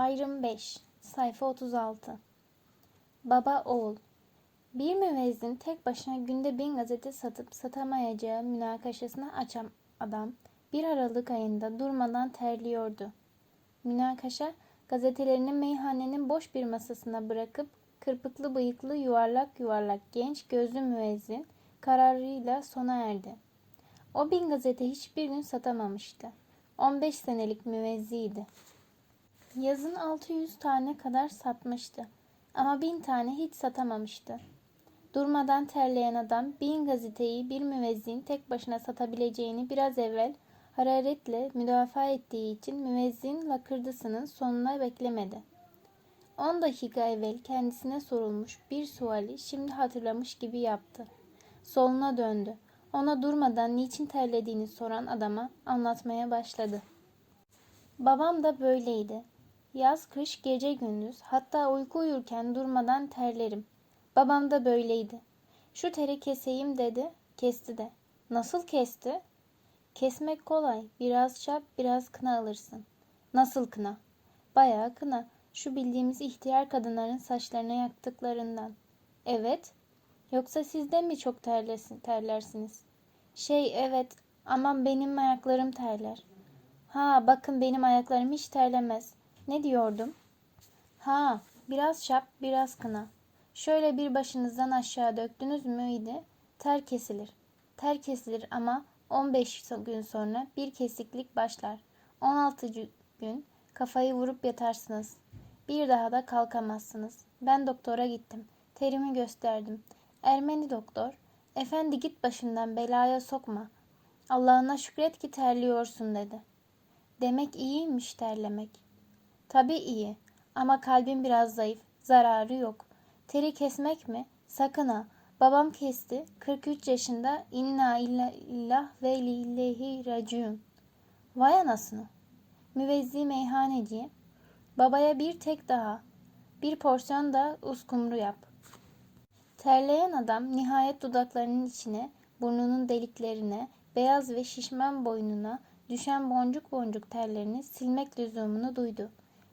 Ayrım 5 Sayfa 36 Baba oğul Bir müvezzin tek başına günde bin gazete satıp satamayacağı münakaşasını açan adam bir Aralık ayında durmadan terliyordu. Münakaşa gazetelerini meyhanenin boş bir masasına bırakıp kırpıklı bıyıklı yuvarlak yuvarlak genç gözlü müezzin kararıyla sona erdi. O bin gazete hiçbir gün satamamıştı. 15 senelik müvezziydi. Yazın 600 tane kadar satmıştı. Ama bin tane hiç satamamıştı. Durmadan terleyen adam bin gazeteyi bir müvezzin tek başına satabileceğini biraz evvel hararetle müdafaa ettiği için müvezzin lakırdısının sonuna beklemedi. 10 dakika evvel kendisine sorulmuş bir suali şimdi hatırlamış gibi yaptı. Soluna döndü. Ona durmadan niçin terlediğini soran adama anlatmaya başladı. Babam da böyleydi. Yaz, kış, gece, gündüz, hatta uyku uyurken durmadan terlerim. Babam da böyleydi. Şu teri keseyim dedi, kesti de. Nasıl kesti? Kesmek kolay. Biraz çap, biraz kına alırsın. Nasıl kına? Bayağı kına. Şu bildiğimiz ihtiyar kadınların saçlarına yaktıklarından. Evet. Yoksa siz de mi çok terlesin, terlersiniz? Şey evet ama benim ayaklarım terler. Ha bakın benim ayaklarım hiç terlemez. Ne diyordum? Ha biraz şap biraz kına. Şöyle bir başınızdan aşağı döktünüz müydi? Ter kesilir. Ter kesilir ama 15 gün sonra bir kesiklik başlar. 16. gün kafayı vurup yatarsınız. Bir daha da kalkamazsınız. Ben doktora gittim. Terimi gösterdim. Ermeni doktor, efendi git başından belaya sokma. Allah'ına şükret ki terliyorsun dedi. Demek iyiymiş terlemek. Tabii iyi ama kalbim biraz zayıf. Zararı yok. Teri kesmek mi? Sakın ha. Babam kesti. 43 yaşında inna illallah ve lillahi raciun. Vay anasını. Müvezzi meyhaneci. Babaya bir tek daha. Bir porsiyon da uskumru yap. Terleyen adam nihayet dudaklarının içine, burnunun deliklerine, beyaz ve şişman boynuna düşen boncuk boncuk terlerini silmek lüzumunu duydu.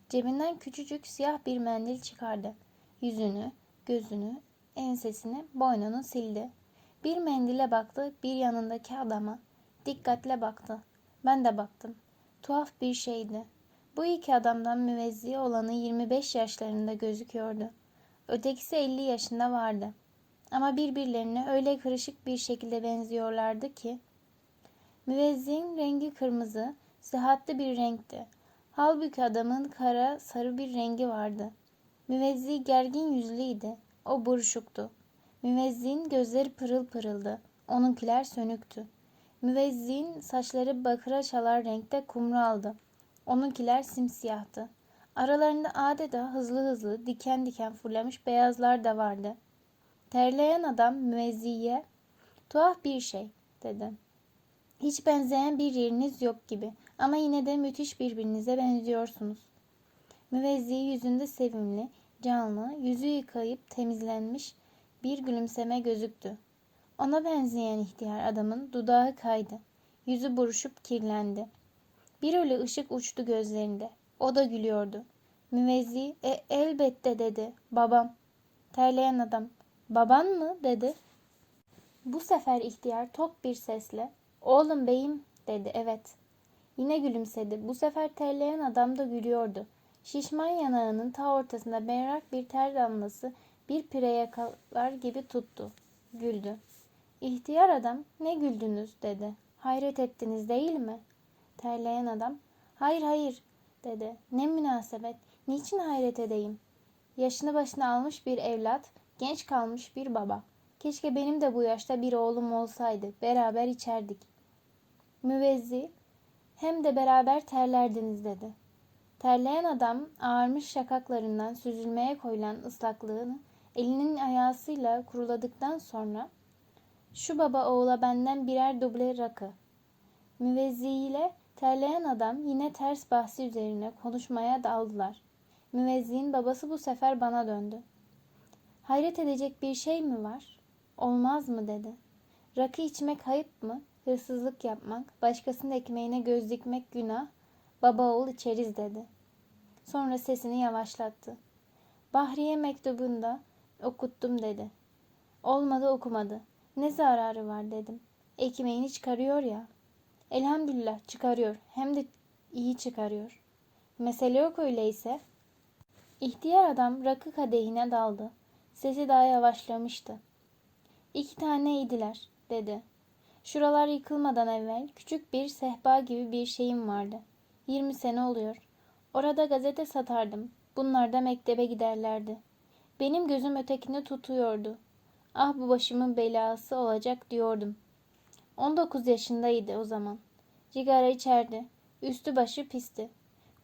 Cebinden küçücük siyah bir mendil çıkardı. Yüzünü, gözünü, ensesini, boynunu sildi. Bir mendile baktı, bir yanındaki adama. Dikkatle baktı. Ben de baktım. Tuhaf bir şeydi. Bu iki adamdan müvezzi olanı 25 yaşlarında gözüküyordu. Ötekisi 50 yaşında vardı. Ama birbirlerine öyle kırışık bir şekilde benziyorlardı ki. Müvezzin rengi kırmızı, sıhhatli bir renkti. Halbuki adamın kara sarı bir rengi vardı. Müvezzi gergin yüzlüydü. O buruşuktu. Müvezzin gözleri pırıl pırıldı. Onunkiler sönüktü. Müvezzin saçları bakıra çalar renkte kumraldı. Onunkiler simsiyahtı. Aralarında adeta hızlı hızlı diken diken fırlamış beyazlar da vardı. Terleyen adam müezziye tuhaf bir şey dedi. Hiç benzeyen bir yeriniz yok gibi ama yine de müthiş birbirinize benziyorsunuz. Müvezzi yüzünde sevimli, canlı, yüzü yıkayıp temizlenmiş bir gülümseme gözüktü. Ona benzeyen ihtiyar adamın dudağı kaydı. Yüzü buruşup kirlendi. Bir öyle ışık uçtu gözlerinde. O da gülüyordu. Müvezzi, e, elbette dedi. Babam. Terleyen adam. Baban mı? dedi. Bu sefer ihtiyar tok bir sesle. Oğlum beyim dedi. Evet. Yine gülümsedi. Bu sefer terleyen adam da gülüyordu. Şişman yanağının ta ortasında berrak bir ter damlası bir pire yakalar gibi tuttu. Güldü. İhtiyar adam ne güldünüz dedi. Hayret ettiniz değil mi? Terleyen adam hayır hayır dedi. Ne münasebet. Niçin hayret edeyim? Yaşını başına almış bir evlat, genç kalmış bir baba. Keşke benim de bu yaşta bir oğlum olsaydı. Beraber içerdik. Müvezzi hem de beraber terlerdiniz dedi. Terleyen adam ağarmış şakaklarından süzülmeye koyulan ıslaklığını elinin ayağısıyla kuruladıktan sonra şu baba oğula benden birer duble rakı. Müvezzi ile terleyen adam yine ters bahsi üzerine konuşmaya daldılar. Müvezziğin babası bu sefer bana döndü. Hayret edecek bir şey mi var? Olmaz mı dedi. Rakı içmek ayıp mı? Hırsızlık yapmak, başkasının ekmeğine göz dikmek günah. Baba oğul içeriz dedi. Sonra sesini yavaşlattı. Bahriye mektubunda okuttum dedi. Olmadı okumadı. Ne zararı var dedim. Ekmeğini çıkarıyor ya. Elhamdülillah çıkarıyor. Hem de iyi çıkarıyor. Mesele yok öyleyse. İhtiyar adam rakı kadehine daldı. Sesi daha yavaşlamıştı. İki tane idiler dedi. Şuralar yıkılmadan evvel küçük bir sehpa gibi bir şeyim vardı. Yirmi sene oluyor. Orada gazete satardım. Bunlar da mektebe giderlerdi. Benim gözüm ötekini tutuyordu. Ah bu başımın belası olacak diyordum. 19 yaşındaydı o zaman. Cigara içerdi. Üstü başı pisti.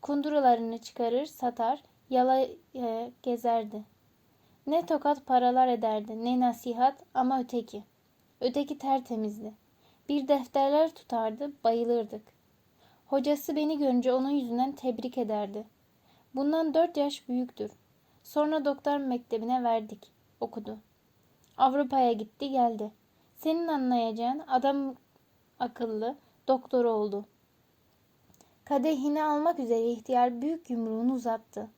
Kunduralarını çıkarır, satar, yala e, gezerdi. Ne tokat paralar ederdi, ne nasihat ama öteki. Öteki tertemizdi. Bir defterler tutardı, bayılırdık. Hocası beni görünce onun yüzünden tebrik ederdi. Bundan dört yaş büyüktür. Sonra doktor mektebine verdik. Okudu. Avrupa'ya gitti geldi. Senin anlayacağın adam akıllı doktor oldu. Kadehini almak üzere ihtiyar büyük yumruğunu uzattı.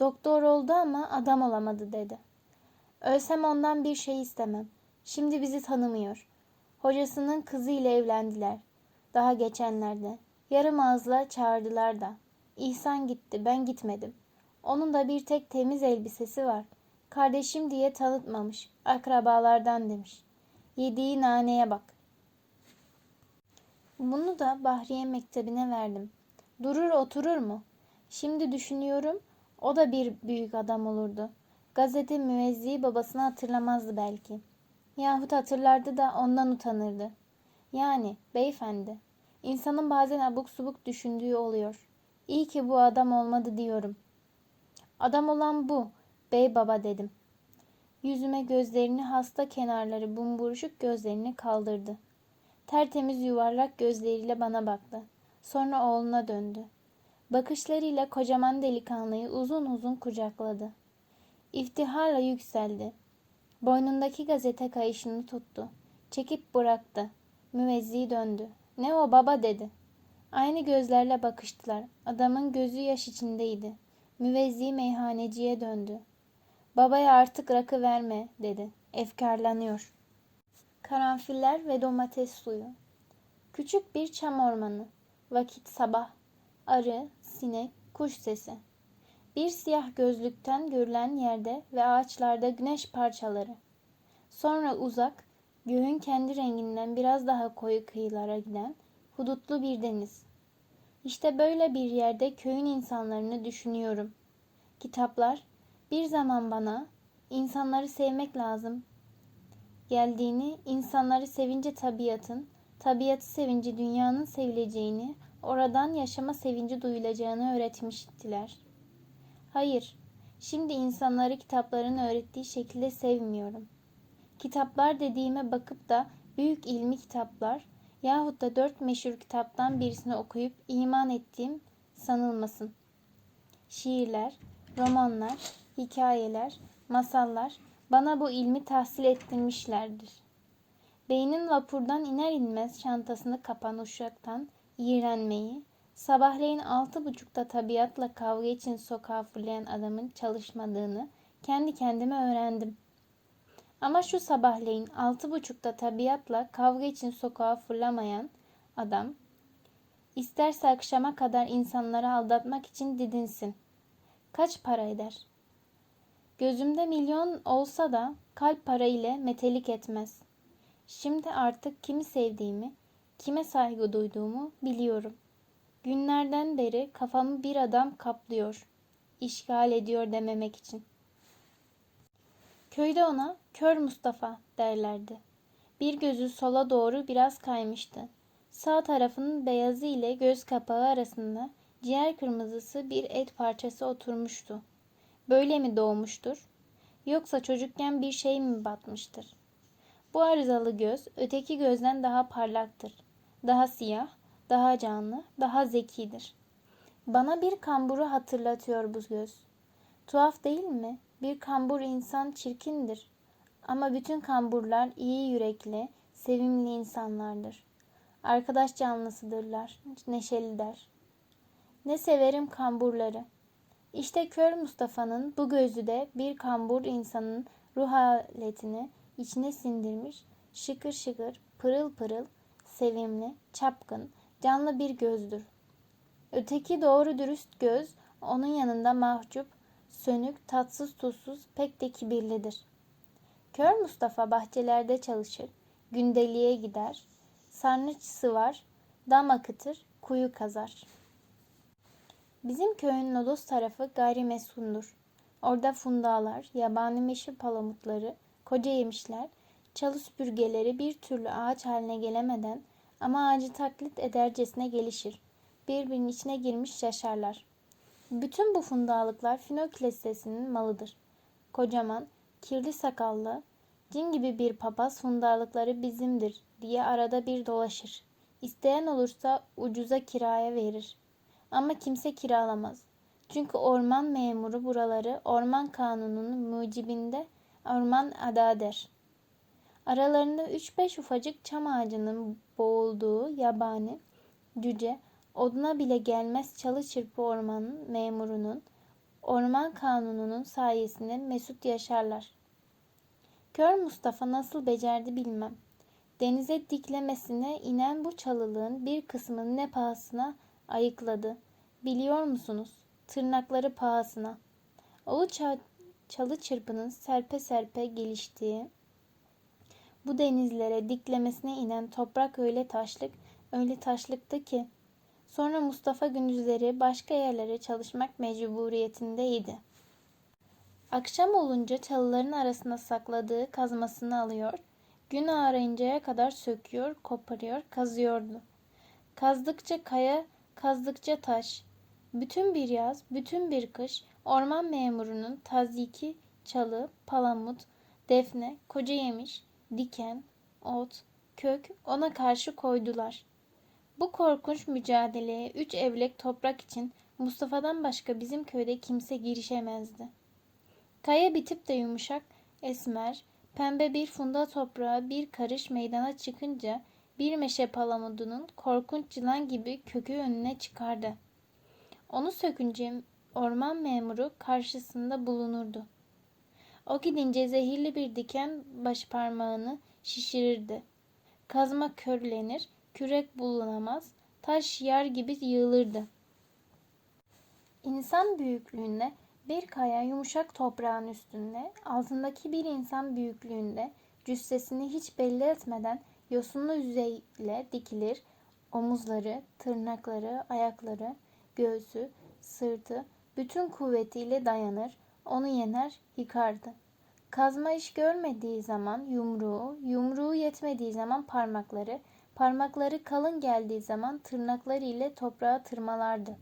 Doktor oldu ama adam olamadı dedi. Ölsem ondan bir şey istemem. Şimdi bizi tanımıyor. Hocasının kızı ile evlendiler. Daha geçenlerde. Yarım ağızla çağırdılar da. İhsan gitti, ben gitmedim. Onun da bir tek temiz elbisesi var. Kardeşim diye tanıtmamış. Akrabalardan demiş. Yediği naneye bak. Bunu da Bahriye Mektebi'ne verdim. Durur oturur mu? Şimdi düşünüyorum o da bir büyük adam olurdu. Gazete müezziği babasını hatırlamazdı belki. Yahut hatırlardı da ondan utanırdı. Yani beyefendi, insanın bazen abuk subuk düşündüğü oluyor. İyi ki bu adam olmadı diyorum. Adam olan bu, bey baba dedim. Yüzüme gözlerini hasta kenarları bumburuşuk gözlerini kaldırdı. Tertemiz yuvarlak gözleriyle bana baktı. Sonra oğluna döndü. Bakışlarıyla kocaman delikanlıyı uzun uzun kucakladı. İftiharla yükseldi. Boynundaki gazete kayışını tuttu. Çekip bıraktı. Müvezzi döndü. Ne o baba dedi. Aynı gözlerle bakıştılar. Adamın gözü yaş içindeydi. Müvezzi meyhaneciye döndü. Babaya artık rakı verme dedi. Efkarlanıyor. Karanfiller ve domates suyu. Küçük bir çam ormanı. Vakit sabah. Arı, sinek, kuş sesi. Bir siyah gözlükten görülen yerde ve ağaçlarda güneş parçaları. Sonra uzak, göğün kendi renginden biraz daha koyu kıyılara giden hudutlu bir deniz. İşte böyle bir yerde köyün insanlarını düşünüyorum. Kitaplar bir zaman bana insanları sevmek lazım geldiğini, insanları sevince tabiatın, tabiatı sevince dünyanın sevileceğini, oradan yaşama sevinci duyulacağını öğretmiştiler. Hayır, şimdi insanları kitapların öğrettiği şekilde sevmiyorum. Kitaplar dediğime bakıp da büyük ilmi kitaplar yahut da dört meşhur kitaptan birisini okuyup iman ettiğim sanılmasın. Şiirler, romanlar, hikayeler, masallar bana bu ilmi tahsil ettirmişlerdir. Beynin vapurdan iner inmez çantasını kapan uşaktan iğrenmeyi, sabahleyin altı buçukta tabiatla kavga için sokağa fırlayan adamın çalışmadığını kendi kendime öğrendim. Ama şu sabahleyin altı buçukta tabiatla kavga için sokağa fırlamayan adam, isterse akşama kadar insanları aldatmak için didinsin. Kaç para eder? Gözümde milyon olsa da kalp para ile metelik etmez. Şimdi artık kimi sevdiğimi, kime saygı duyduğumu biliyorum. Günlerden beri kafamı bir adam kaplıyor, işgal ediyor dememek için. Köyde ona kör Mustafa derlerdi. Bir gözü sola doğru biraz kaymıştı. Sağ tarafının beyazı ile göz kapağı arasında ciğer kırmızısı bir et parçası oturmuştu. Böyle mi doğmuştur? Yoksa çocukken bir şey mi batmıştır? Bu arızalı göz öteki gözden daha parlaktır. Daha siyah, daha canlı, daha zekidir. Bana bir kamburu hatırlatıyor bu göz. Tuhaf değil mi? Bir kambur insan çirkindir. Ama bütün kamburlar iyi yürekli, sevimli insanlardır. Arkadaş canlısıdırlar, neşeliler. Ne severim kamburları.'' İşte kör Mustafa'nın bu gözü de bir kambur insanın ruh haletini içine sindirmiş, şıkır şıkır, pırıl pırıl, sevimli, çapkın, canlı bir gözdür. Öteki doğru dürüst göz onun yanında mahcup, sönük, tatsız tuzsuz, pek de kibirlidir. Kör Mustafa bahçelerde çalışır, gündeliğe gider, sarnıç sıvar, dam akıtır, kuyu kazar. Bizim köyün lodos tarafı gayrimeskundur. Orada fundalar, yabani meşhur palamutları, koca yemişler, çalı süpürgeleri bir türlü ağaç haline gelemeden ama ağacı taklit edercesine gelişir. Birbirinin içine girmiş yaşarlar. Bütün bu fundalıklar Finokles malıdır. Kocaman, kirli sakallı, cin gibi bir papaz fundalıkları bizimdir diye arada bir dolaşır. İsteyen olursa ucuza kiraya verir. Ama kimse kiralamaz. Çünkü orman memuru buraları orman kanununun mucibinde orman ada der. Aralarında 3-5 ufacık çam ağacının boğulduğu yabani, cüce, oduna bile gelmez çalı çırpı ormanın memurunun, orman kanununun sayesinde mesut yaşarlar. Kör Mustafa nasıl becerdi bilmem. Denize diklemesine inen bu çalılığın bir kısmını ne pahasına ayıkladı. Biliyor musunuz? Tırnakları pahasına. Olu çalı çırpının serpe serpe geliştiği, bu denizlere diklemesine inen toprak öyle taşlık, öyle taşlıktı ki sonra Mustafa gündüzleri başka yerlere çalışmak mecburiyetindeydi. Akşam olunca çalıların arasına sakladığı kazmasını alıyor, gün ağarıncaya kadar söküyor, koparıyor, kazıyordu. Kazdıkça kaya, kazdıkça taş. Bütün bir yaz, bütün bir kış orman memurunun taziki, çalı, palamut, defne, koca yemiş, diken, ot, kök ona karşı koydular. Bu korkunç mücadeleye üç evlek toprak için Mustafa'dan başka bizim köyde kimse girişemezdi. Kaya bitip de yumuşak, esmer, pembe bir funda toprağa bir karış meydana çıkınca bir meşe palamudunun korkunç yılan gibi kökü önüne çıkardı. Onu sökünce orman memuru karşısında bulunurdu. O gidince zehirli bir diken baş parmağını şişirirdi. Kazma körlenir, kürek bulunamaz, taş yer gibi yığılırdı. İnsan büyüklüğünde bir kaya yumuşak toprağın üstünde, altındaki bir insan büyüklüğünde cüssesini hiç belli etmeden yosunlu yüzeyle dikilir, omuzları, tırnakları, ayakları, göğsü, sırtı bütün kuvvetiyle dayanır, onu yener, yıkardı. Kazma iş görmediği zaman yumruğu, yumruğu yetmediği zaman parmakları, parmakları kalın geldiği zaman tırnakları ile toprağa tırmalardı.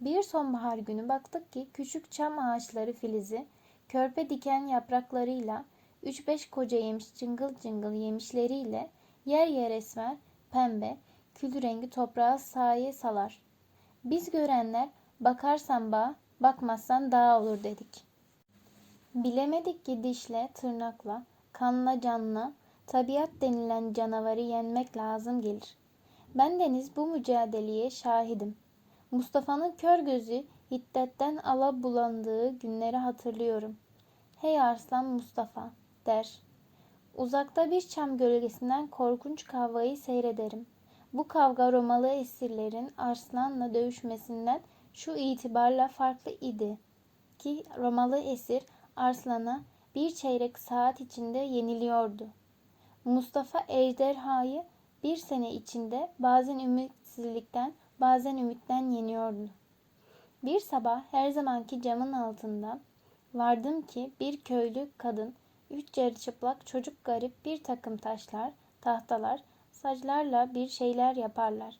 Bir sonbahar günü baktık ki küçük çam ağaçları filizi, körpe diken yapraklarıyla, üç beş koca yemiş cıngıl cıngıl yemişleriyle yer yer esmer, pembe, kül rengi toprağa saye salar. Biz görenler bakarsan bağ, bakmazsan dağ olur dedik. Bilemedik ki dişle, tırnakla, kanla canla, tabiat denilen canavarı yenmek lazım gelir. Ben deniz bu mücadeleye şahidim. Mustafa'nın kör gözü hiddetten ala bulandığı günleri hatırlıyorum. Hey arslan Mustafa der. Uzakta bir çam gölgesinden korkunç kavgayı seyrederim. Bu kavga Romalı esirlerin arslanla dövüşmesinden şu itibarla farklı idi ki Romalı esir arslana bir çeyrek saat içinde yeniliyordu. Mustafa ejderhayı bir sene içinde bazen ümitsizlikten bazen ümitten yeniyordu. Bir sabah her zamanki camın altında vardım ki bir köylü kadın, üç yarı çıplak çocuk garip bir takım taşlar, tahtalar, saçlarla bir şeyler yaparlar.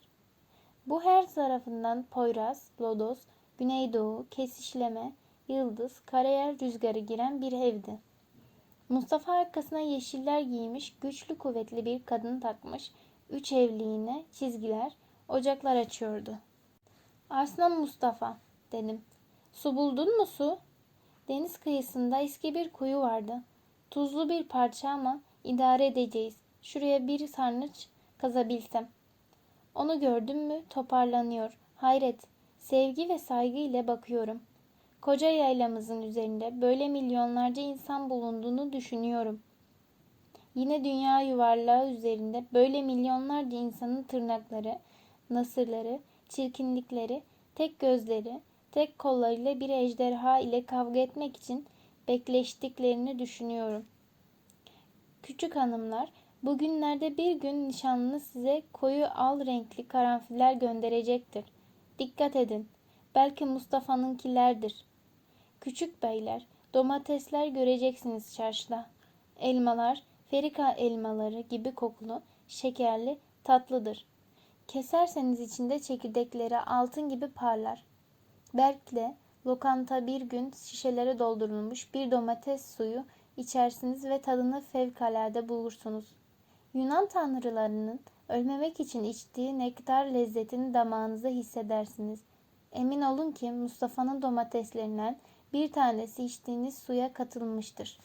Bu her tarafından Poyraz, Lodos, Güneydoğu, Kesişleme, Yıldız, Karayel rüzgarı giren bir evdi. Mustafa arkasına yeşiller giymiş, güçlü kuvvetli bir kadın takmış, üç evliğine çizgiler, ocaklar açıyordu. Arslan Mustafa dedim. Su buldun mu su? Deniz kıyısında eski bir kuyu vardı. Tuzlu bir parça ama idare edeceğiz. Şuraya bir sarnıç kazabilsem. Onu gördüm mü toparlanıyor. Hayret, sevgi ve saygı ile bakıyorum. Koca yaylamızın üzerinde böyle milyonlarca insan bulunduğunu düşünüyorum. Yine dünya yuvarlağı üzerinde böyle milyonlarca insanın tırnakları, nasırları, çirkinlikleri, tek gözleri, tek kollarıyla bir ejderha ile kavga etmek için bekleştiklerini düşünüyorum. Küçük hanımlar, bugünlerde bir gün nişanlınız size koyu al renkli karanfiller gönderecektir. Dikkat edin. Belki Mustafa'nınkilerdir. Küçük beyler, domatesler göreceksiniz çarşıda. Elmalar, Ferika elmaları gibi kokulu, şekerli, tatlıdır. Keserseniz içinde çekirdekleri altın gibi parlar. Belki de lokanta bir gün şişelere doldurulmuş bir domates suyu içersiniz ve tadını fevkalade bulursunuz. Yunan tanrılarının ölmemek için içtiği nektar lezzetini damağınızda hissedersiniz. Emin olun ki Mustafa'nın domateslerinden bir tanesi içtiğiniz suya katılmıştır.